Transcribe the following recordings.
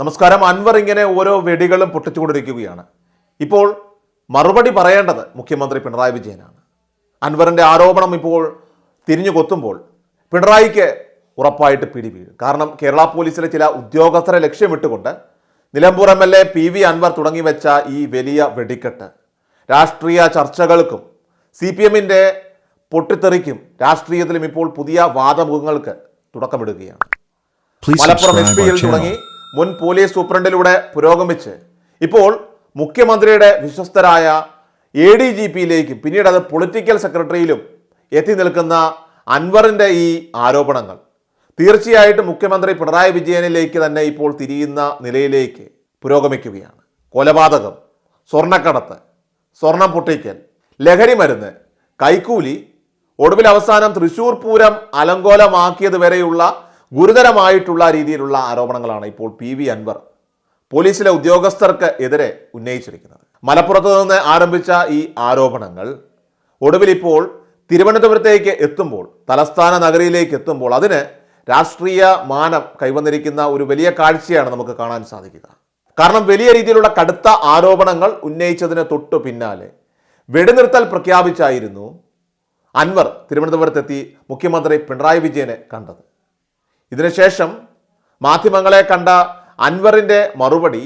നമസ്കാരം. അൻവർ ഇങ്ങനെ ഓരോ വെടികളും പൊട്ടിച്ചുകൊണ്ടിരിക്കുകയാണ്. ഇപ്പോൾ മറുപടി പറയേണ്ടത് മുഖ്യമന്ത്രി പിണറായി വിജയനാണ്. അൻവറിന്റെ ആരോപണം ഇപ്പോൾ തിരിഞ്ഞു കൊത്തുമ്പോൾ പിണറായിക്ക് ഉറപ്പായിട്ട് പിടി വീഴും കാരണം കേരള പോലീസിലെ ചില ഉദ്യോഗസ്ഥരെ ലക്ഷ്യമിട്ടുകൊണ്ട് Nilambur M L A P V Anvar തുടങ്ങി വെച്ച ഈ വലിയ വെടിക്കെട്ട് രാഷ്ട്രീയ ചർച്ചകൾക്കും സി പി എമ്മിന്റെ പൊട്ടിത്തെറിക്കും രാഷ്ട്രീയത്തിലും ഇപ്പോൾ പുതിയ വാദമുഖങ്ങൾക്ക് തുടക്കമിടുകയാണ്. മലപ്പുറം എസ് പിയിൽ തുടങ്ങി മുൻ പോലീസ് സൂപ്രണ്ടിലൂടെ പുരോഗമിച്ച് ഇപ്പോൾ മുഖ്യമന്ത്രിയുടെ വിശ്വസ്തരായ എ ഡി ജി പിയിലേക്ക് പിന്നീട് അത് പൊളിറ്റിക്കൽ സെക്രട്ടറിയിലും എത്തി നിൽക്കുന്ന അൻവറിന്റെ ഈ ആരോപണങ്ങൾ. തീർച്ചയായിട്ടും മുഖ്യമന്ത്രി പിണറായി വിജയനിലേക്ക് തന്നെ ഇപ്പോൾ തിരിയുന്ന നിലയിലേക്ക് പുരോഗമിക്കുകയാണ്. കൊലപാതകം സ്വർണക്കടത്ത് സ്വർണം പൊട്ടിക്കൽ ലഹരി മരുന്ന് കൈക്കൂലി ഒടുവിൽ അവസാനം തൃശൂർ പൂരം അലങ്കോലമാക്കിയത് വരെയുള്ള ഗുരുതരമായിട്ടുള്ള രീതിയിലുള്ള ആരോപണങ്ങളാണ് ഇപ്പോൾ പി വി അൻവർ പോലീസിലെ ഉദ്യോഗസ്ഥർക്ക് എതിരെ ഉന്നയിച്ചിരിക്കുന്നത്. മലപ്പുറത്ത് നിന്ന് ആരംഭിച്ച ഈ ആരോപണങ്ങൾ ഒടുവിൽ ഇപ്പോൾ തിരുവനന്തപുരത്തേക്ക് എത്തുമ്പോൾ തലസ്ഥാന നഗരിയിലേക്ക് എത്തുമ്പോൾ അതിന് രാഷ്ട്രീയ മാനം കൈവന്നിരിക്കുന്ന ഒരു വലിയ കാഴ്ചയാണ് നമുക്ക് കാണാൻ സാധിക്കുക. കാരണം വലിയ രീതിയിലുള്ള കടുത്ത ആരോപണങ്ങൾ ഉന്നയിച്ചതിന് തൊട്ടു പിന്നാലെ വെടിനിർത്തൽ പ്രഖ്യാപിച്ചായിരുന്നു അൻവർ തിരുവനന്തപുരത്തെത്തി മുഖ്യമന്ത്രി പിണറായി വിജയനെ കണ്ടത്. ഇതിനുശേഷം മാധ്യമങ്ങളെ കണ്ട അൻവറിന്റെ മറുപടി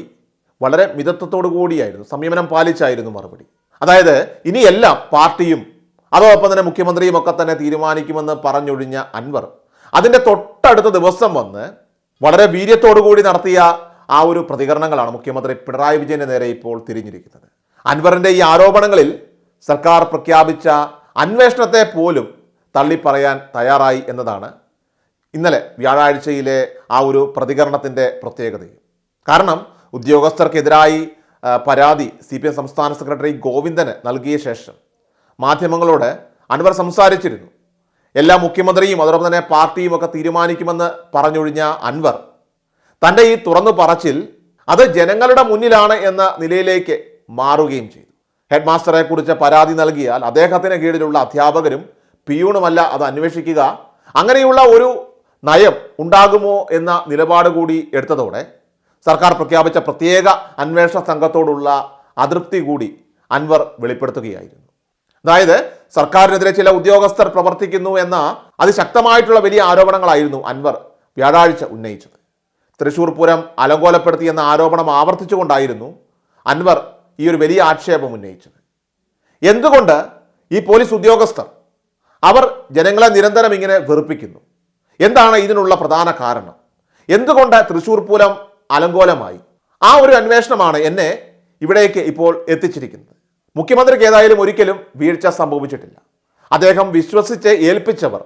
വളരെ മിതത്വത്തോടു കൂടിയായിരുന്നു. സംയമനം പാലിച്ചായിരുന്നു മറുപടി. അതായത് ഇനിയെല്ലാം പാർട്ടിയും അതോടൊപ്പം തന്നെ മുഖ്യമന്ത്രിയും ഒക്കെ തന്നെ തീരുമാനിക്കുമെന്ന് പറഞ്ഞൊഴിഞ്ഞ അൻവർ അതിന്റെ തൊട്ടടുത്ത ദിവസം വന്ന് വളരെ കൂടി നടത്തിയ ആ ഒരു പ്രതികരണങ്ങളാണ് മുഖ്യമന്ത്രി പിണറായി വിജയന്റെ നേരെ ഇപ്പോൾ തിരിഞ്ഞിരിക്കുന്നത്. അൻവറിന്റെ ഈ ആരോപണങ്ങളിൽ സർക്കാർ പ്രഖ്യാപിച്ച അന്വേഷണത്തെ പോലും തള്ളിപ്പറയാൻ തയ്യാറായി എന്നതാണ് ഇന്നലെ വ്യാഴാഴ്ചയിലെ ആ ഒരു പ്രതികരണത്തിന്റെ പ്രത്യേകതയും. കാരണം ഉദ്യോഗസ്ഥർക്കെതിരായി പരാതി സി പി എം സംസ്ഥാന സെക്രട്ടറി ഗോവിന്ദന് നൽകിയ ശേഷം മാധ്യമങ്ങളോട് അൻവർ സംസാരിച്ചിരുന്നു. എല്ലാ മുഖ്യമന്ത്രിയും അതോടൊപ്പം തന്നെ പാർട്ടിയും ഒക്കെ തീരുമാനിക്കുമെന്ന് പറഞ്ഞൊഴിഞ്ഞ അൻവർ തന്റെ ഈ തുറന്നു പറച്ചിൽ അത് ജനങ്ങളുടെ മുന്നിലാണ് എന്ന നിലയിലേക്ക് മാറുകയും ചെയ്തു. ഹെഡ് മാസ്റ്ററെ കുറിച്ച് പരാതി നൽകിയാൽ അദ്ദേഹത്തിന് കീഴിലുള്ള അധ്യാപകരും പിയൂണുമല്ല അത് അന്വേഷിക്കുക അങ്ങനെയുള്ള ഒരു നയം ഉണ്ടാകുമോ എന്ന നിലപാട് കൂടി എടുത്തതോടെ സർക്കാർ പ്രഖ്യാപിച്ച പ്രത്യേക അന്വേഷണ സംഘത്തോടുള്ള അതൃപ്തി കൂടി അൻവർ വെളിപ്പെടുത്തുകയായിരുന്നു. അതായത് സർക്കാരിനെതിരെ ചില ഉദ്യോഗസ്ഥർ പ്രവർത്തിക്കുന്നു എന്ന അതിശക്തമായിട്ടുള്ള വലിയ ആരോപണങ്ങളായിരുന്നു അൻവർ വ്യാഴാഴ്ച ഉന്നയിച്ചത്. തൃശൂർ പൂരം അലങ്കോലപ്പെടുത്തി എന്ന ആരോപണം ആവർത്തിച്ചുകൊണ്ടായിരുന്നു അൻവർ ഈ ഒരു വലിയ ആക്ഷേപം ഉന്നയിച്ചത്. എന്തുകൊണ്ട് ഈ പോലീസ് ഉദ്യോഗസ്ഥർ അവർ ജനങ്ങളെ നിരന്തരം ഇങ്ങനെ വെറുപ്പിക്കുന്നു? എന്താണ് ഇതിനുള്ള പ്രധാന കാരണം? എന്തുകൊണ്ട് തൃശ്ശൂർ പൂരം അലങ്കോലമായി? ആ ഒരു അന്വേഷണമാണ് എന്നെ ഇവിടേക്ക് ഇപ്പോൾ എത്തിച്ചിരിക്കുന്നത്. മുഖ്യമന്ത്രിക്ക് ഏതായാലും ഒരിക്കലും വീഴ്ച സംഭവിച്ചിട്ടില്ല. അദ്ദേഹം വിശ്വസിച്ച് ഏൽപ്പിച്ചവർ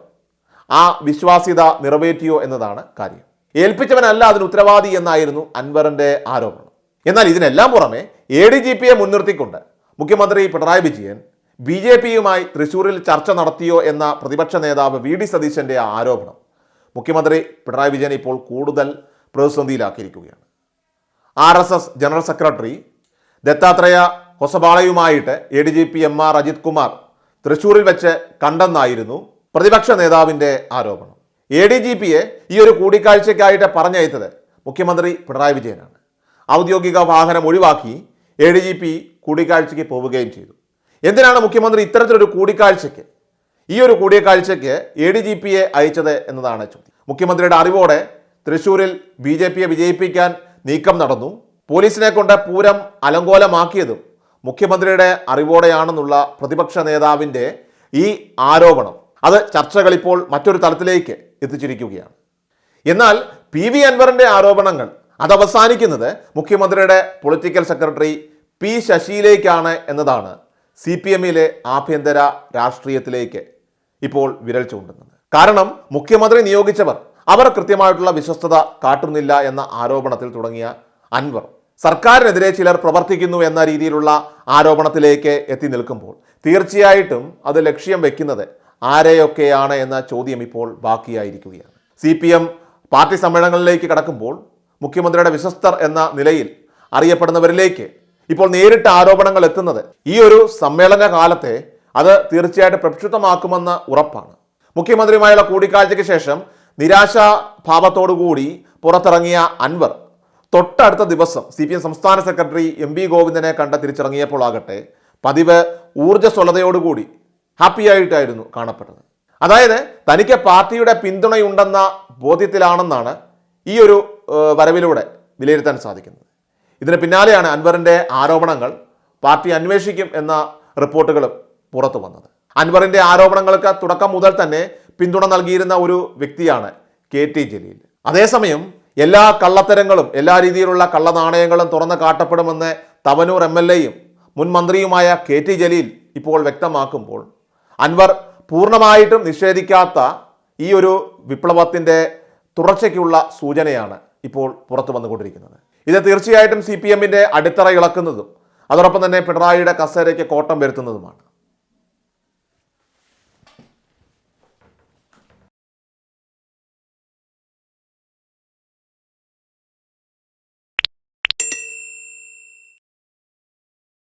ആ വിശ്വാസ്യത നിറവേറ്റിയോ എന്നതാണ് കാര്യം. ഏൽപ്പിച്ചവനല്ല അതിന് ഉത്തരവാദി എന്നായിരുന്നു അൻവറിന്റെ ആരോപണം. എന്നാൽ ഇതിനെല്ലാം പുറമെ എ ഡി ജി പിയെ മുൻനിർത്തിക്കൊണ്ട് മുഖ്യമന്ത്രി പിണറായി വിജയൻ ബി ജെ പിയുമായി തൃശൂരിൽ ചർച്ച നടത്തിയോ എന്ന പ്രതിപക്ഷ നേതാവ് വി ഡി സതീശന്റെ ആരോപണം മുഖ്യമന്ത്രി പിണറായി വിജയൻ ഇപ്പോൾ കൂടുതൽ പ്രതിസന്ധിയിലാക്കിയിരിക്കുകയാണ്. R S S general secretary Dattatreya ഹൊസബാളയുമായിട്ട് A D G P M R Ajith Kumar തൃശൂരിൽ വെച്ച് കണ്ടെന്നായിരുന്നു പ്രതിപക്ഷ നേതാവിന്റെ ആരോപണം. എ ഡി ജി പിയെ ഈ ഒരു കൂടിക്കാഴ്ചയ്ക്കായിട്ട് പറഞ്ഞയച്ചത് മുഖ്യമന്ത്രി പിണറായി വിജയനാണ്. ഔദ്യോഗിക വാഹനം ഒഴിവാക്കി എ ഡി ജി പി കൂടിക്കാഴ്ചയ്ക്ക് പോവുകയും ചെയ്തു. എന്തിനാണ് മുഖ്യമന്ത്രി ഇത്തരത്തിലൊരു കൂടിക്കാഴ്ചയ്ക്ക് ഈ ഒരു കൂടിയക്കാഴ്ചയ്ക്ക് എ ഡി ജി പിയെ അയച്ചത് എന്നതാണ് ചോദ്യം. മുഖ്യമന്ത്രിയുടെ അറിവോടെ തൃശൂരിൽ ബി ജെ പിയെ വിജയിപ്പിക്കാൻ നീക്കം നടന്നു. പോലീസിനെ കൊണ്ട് പൂരം അലങ്കോലമാക്കിയതും മുഖ്യമന്ത്രിയുടെ അറിവോടെയാണെന്നുള്ള പ്രതിപക്ഷ നേതാവിന്റെ ഈ ആരോപണം അത് ചർച്ചകൾ ഇപ്പോൾ മറ്റൊരു തലത്തിലേക്ക് എത്തിച്ചിരിക്കുകയാണ്. എന്നാൽ പി വി അൻവറിന്റെ ആരോപണങ്ങൾ അത് അവസാനിക്കുന്നത് മുഖ്യമന്ത്രിയുടെ പൊളിറ്റിക്കൽ സെക്രട്ടറി പി ശശിയിലേക്കാണ് എന്നതാണ് സി പി എമ്മിലെ ആഭ്യന്തര രാഷ്ട്രീയത്തിലേക്ക് ഇപ്പോൾ വിരൽ ചൂണ്ടുന്നത്. കാരണം മുഖ്യമന്ത്രി നിയോഗിച്ചവർ അവർ കൃത്യമായിട്ടുള്ള വിശ്വസ്തത കാട്ടുന്നില്ല എന്ന ആരോപണത്തിൽ തുടങ്ങിയ അൻവർ സർക്കാരിനെതിരെ ചിലർ പ്രവർത്തിക്കുന്നു എന്ന രീതിയിലുള്ള ആരോപണത്തിലേക്ക് എത്തി നിൽക്കുമ്പോൾ തീർച്ചയായിട്ടും അത് ലക്ഷ്യം വെക്കുന്നത് ആരെയൊക്കെയാണ് എന്ന ചോദ്യം ഇപ്പോൾ ബാക്കിയായിരിക്കുകയാണ്. സി പി എം പാർട്ടി സമ്മേളനങ്ങളിലേക്ക് കടക്കുമ്പോൾ മുഖ്യമന്ത്രിയുടെ വിശ്വസ്തർ എന്ന നിലയിൽ അറിയപ്പെടുന്നവരിലേക്ക് ഇപ്പോൾ നേരിട്ട് ആരോപണങ്ങൾ എത്തുന്നത് ഈ ഒരു സമ്മേളന കാലത്തെ അത് തീർച്ചയായിട്ടും പ്രക്ഷുബ്ധമാക്കുമെന്ന് ഉറപ്പാണ്. മുഖ്യമന്ത്രിയുമായുള്ള കൂടിക്കാഴ്ചയ്ക്ക് ശേഷം നിരാശാഭാവത്തോടുകൂടി പുറത്തിറങ്ങിയ അൻവർ തൊട്ടടുത്ത ദിവസം സി പി എം സംസ്ഥാന സെക്രട്ടറി എം വി ഗോവിന്ദനെ കണ്ട് തിരിച്ചിറങ്ങിയപ്പോൾ ആകട്ടെ പതിവ് ഊർജസ്വലതയോടുകൂടി ഹാപ്പി ആയിട്ടായിരുന്നു കാണപ്പെട്ടത്. അതായത് തനിക്ക് പാർട്ടിയുടെ പിന്തുണയുണ്ടെന്ന ബോധ്യത്തിലാണെന്നാണ് ഈ ഒരു വരവിലൂടെ വിലയിരുത്താൻ സാധിക്കുന്നത്. ഇതിന് പിന്നാലെയാണ് അൻവറിന്റെ ആരോപണങ്ങൾ പാർട്ടി അന്വേഷിക്കും എന്ന റിപ്പോർട്ടുകളും പുറത്തു വന്നത്. അൻവറിന്റെ ആരോപണങ്ങൾക്ക് തുടക്കം മുതൽ തന്നെ പിന്തുണ നൽകിയിരുന്ന ഒരു വ്യക്തിയാണ് കെ ടി ജലീൽ. അതേസമയം എല്ലാ കള്ളത്തരങ്ങളും എല്ലാ രീതിയിലുള്ള കള്ളനാണയങ്ങളും തുറന്ന് കാട്ടപ്പെടുമെന്ന് തവനൂർ എം എൽ എയും മുൻ മന്ത്രിയുമായ കെ ടി ജലീൽ ഇപ്പോൾ വ്യക്തമാക്കുമ്പോൾ അൻവർ പൂർണമായിട്ടും നിഷേധിക്കാത്ത ഈ ഒരു വിപ്ലവത്തിന്റെ തുടർച്ചയ്ക്കുള്ള സൂചനയാണ് ഇപ്പോൾ പുറത്തു വന്നുകൊണ്ടിരിക്കുന്നത്. ഇത് തീർച്ചയായിട്ടും സി പി എമ്മിന്റെ അടിത്തറ ഇളക്കുന്നതും അതോടൊപ്പം തന്നെ പിണറായിയുടെ കസേരയ്ക്ക് കോട്ടം വരുത്തുന്നതുമാണ്.